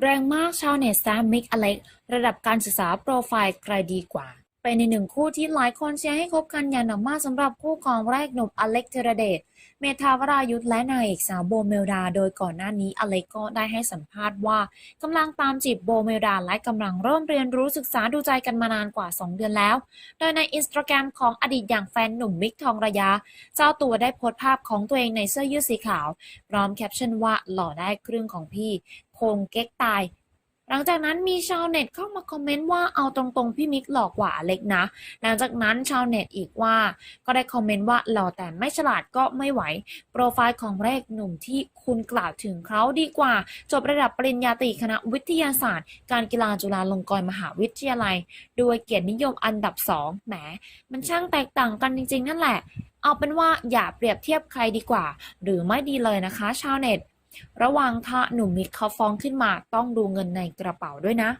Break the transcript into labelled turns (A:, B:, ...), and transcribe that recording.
A: แรงมากชาวเน็ตแซมมิกอเล็ก ระดับการศึกษาโปรไฟล์ใครดีกว่า เป็นในหนึ่งคู่ที่หลายคนเชียร์ให้คบกันอย่างหนักมากสำหรับคู่ของแรกหนุ่มอเล็กเทระเดช เมธาวรายุทธและนางเอกสาวโบเมลดา โดยก่อนหน้านี้อเล็กก็ได้ให้สัมภาษณ์ว่ากำลังตามจีบโบเมลดาและกำลังเริ่มเรียนรู้ศึกษาดูใจกันมานานกว่า 2 เดือนแล้ว โดยในอินสตาแกรมของอดีตอย่างแฟนหนุ่มมิกทองระยะ เจ้าตัวได้โพสต์ภาพของตัวเองในเสื้อยืดสีขาว พร้อมแคปชั่นว่าหล่อได้ครึ่งของพี่คงเก๊กตาย หลังจากนั้นมีชาวเน็ตเข้ามาคอมเมนต์ว่าเอาตรงๆพี่มิกหลอกกว่าเล็กนะ หลังจากนั้นชาวเน็ตอีกว่าก็ได้คอมเมนต์ว่าหล่อแต่ไม่ฉลาดก็ไม่ไหว โปรไฟล์ของแรกหนุ่มที่คุณกล่าวถึงเขาดีกว่า จบระดับปริญญาตรีคณะวิทยาศาสตร์ การกีฬาจุฬาลงกรณ์มหาวิทยาลัย ด้วยเกียรตินิยมอันดับสองแหมมันช่างแตกต่างกันจริง ๆ นั่นแหละ เอาเป็นว่าอย่าเปรียบเทียบใครดีกว่า หรือไม่ดีเลยนะคะ ชาวเน็ต ระวังถ้าหนุ่มมิกเขาฟ้องขึ้นมาต้องดูเงินในกระเป๋าด้วยนะ